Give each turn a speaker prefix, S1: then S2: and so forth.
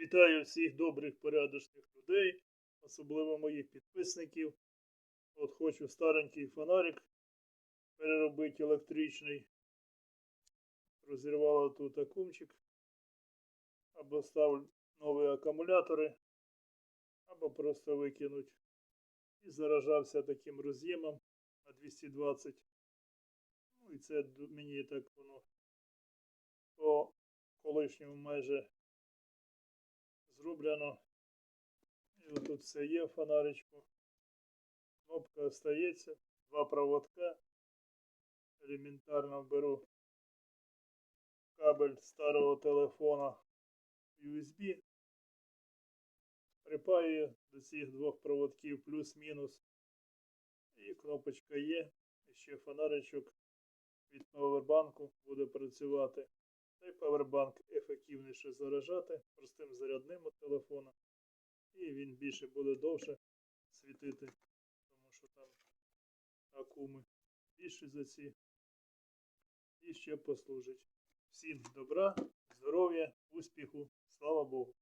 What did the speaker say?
S1: Вітаю всіх добрих, порядочних людей, особливо моїх підписників. От хочу старенький фонарик переробити електричний. Розірвало тут акумчик. Або ставлю нові акумулятори, або просто викинуть. І заражався таким роз'ємом на 220. Ну і це мені так воно по колишньому майже зроблено. І отут все є фонаричку. Кнопка остається, два проводка. Елементарно беру кабель старого телефона USB. Припаюю до цих двох проводків плюс-мінус. І кнопочка є. І ще фонаричок від павербанку буде працювати. Павербанк ефективніше заряджати простим зарядним от телефона. І він більше буде довше світити, тому що там акуми більше за ці. І ще послужить. Всім добра, здоров'я, успіху, слава Богу!